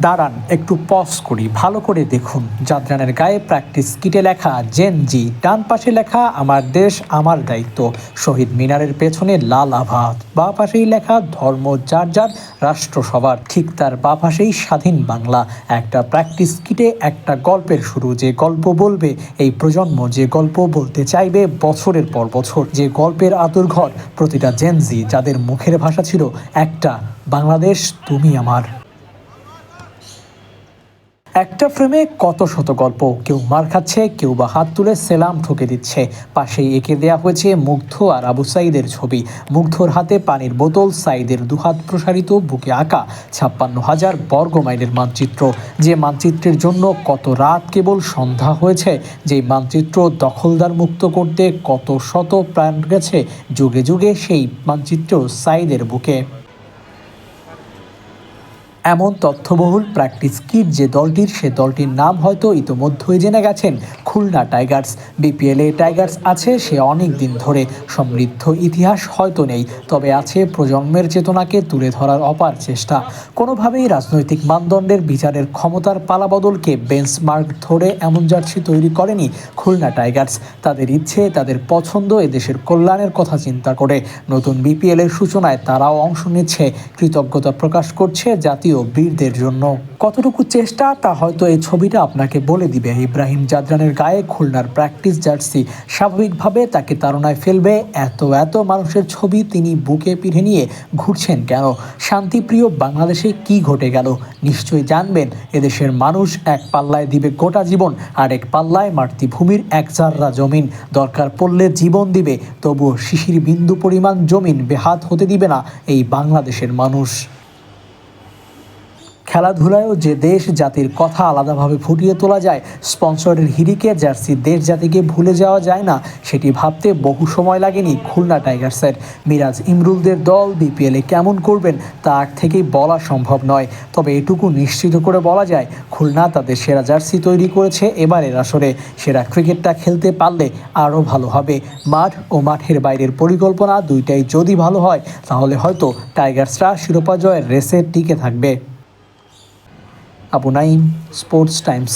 দাঁড়ান, একটু পজ করি। ভালো করে দেখুন। জাদরানের গায়ে প্র্যাকটিস কিটে লেখা, জেন জি ডান পাশে লেখা, আমার দেশ, আমার দায়িত্ব শহীদ মিনারের পেছনে লাল আভাত। বা পাশেই লেখা, ধর্ম যার যার, রাষ্ট্র সবার ঠিক তার বা পাশেই স্বাধীন বাংলা। একটা প্র্যাকটিস কিটে একটা গল্পের শুরু। যে গল্প বলবে, এই প্রজন্ম যে গল্প বলতে চাইবে, বছরের পর বছর। যে গল্পের আতুরঘর প্রতিটা জেনজি যাদের মুখের ভাষা ছিল, একটা বাংলাদেশ তুমি আমার। একটা ফ্রেমে কত শত গল্প। কেউ মার খাচ্ছে, কেউ বা হাত তুলে সেলাম ঠুকে দিচ্ছে। পাশেই এঁকে দেয়া হয়েছে মুগ্ধ আর আবু সাইদের ছবি। মুগ্ধর হাতে পানির বোতল, সাইদের দুহাত প্রসারিত, বুকে আঁকা ছাপ্পান্ন হাজার বর্গ মাইলের মানচিত্র। যে মানচিত্রের জন্য কত রাত কেবল সন্ধ্যা হয়েছে যে মানচিত্র দখলদার মুক্ত করতে কত শত প্রাণ গেছে, যুগে যুগে সেই মানচিত্র সাইদের বুকে। এমন তথ্যবহুল প্র্যাকটিস কিট যে দলটির, সে দলটির নাম হয়তো ইতোমধ্যেই জেনে গেছেন। খুলনা টাইগার্স বিপিএলে টাইগার্স আছে, সে অনেক দিন ধরে। সমৃদ্ধ ইতিহাস হয়তো নেই, তবে আছে প্রজন্মের চেতনাকে তুলে ধরার অপার চেষ্টা। কোনোভাবেই রাজনৈতিক মানদণ্ডের বিচারের ক্ষমতার পালাবদলকে বেঞ্চমার্ক ধরে এমন জার্সি তৈরি করেনি খুলনা টাইগার্স তাদের ইচ্ছে, তাদের পছন্দ এদেশের কল্যাণের কথা চিন্তা করে। নতুন বিপিএলের সূচনায় তারাও অংশ নিচ্ছে। কৃতজ্ঞতা প্রকাশ করছে জাতীয় বীরদের জন্য কতটুকু চেষ্টা, তা হয়তো এই ছবিটা আপনাকে বলে দিবে। ইব্রাহিম জাদরানের গায়ে খুলনার প্র্যাকটিস জার্সি স্বাভাবিকভাবে তাকে তাড়নায় ফেলবে। এত এত মানুষের ছবি তিনি বুকে পিঠে নিয়ে ঘুরছেন কেন? শান্তিপ্রিয় বাংলাদেশে কি ঘটে গেল? নিশ্চয়ই জানবেন, এদেশের মানুষ এক পাল্লায় দিবে গোটা জীবন আর এক পাল্লায় মাতৃভূমির এক জাররা জমিন। দরকার পড়লে জীবন দিবে, তবুও শিশির বিন্দু পরিমাণ জমিন বেহাত হতে দিবে না এই বাংলাদেশের মানুষ। খেলাধুলায়ও যে দেশ জাতির কথা আলাদাভাবে ফুটিয়ে তোলা যায়, স্পন্সরের হিরিকে জার্সি দেশ জাতিকে ভুলে যাওয়া যায় না, সেটি ভাবতে বহু সময় লাগেনি খুলনা টাইগার্সের। মিরাজ ইমরুলদের দল বিপিএলে কেমন করবেন তা আগ থেকেই বলা সম্ভব নয়, তবে এটুকু নিশ্চিত করে বলা যায়, খুলনা তাদের সেরা জার্সি তৈরি করেছে এবারের আসরে। সেরা ক্রিকেটটা খেলতে পারলে আরও ভালো হবে। মাঠ ও মাঠের বাইরের পরিকল্পনা দুইটাই যদি ভালো হয়, তাহলে হয়তো টাইগার্সরা শিরোপা জয়ের রেসে টিকে থাকবে। Abu Naim sports times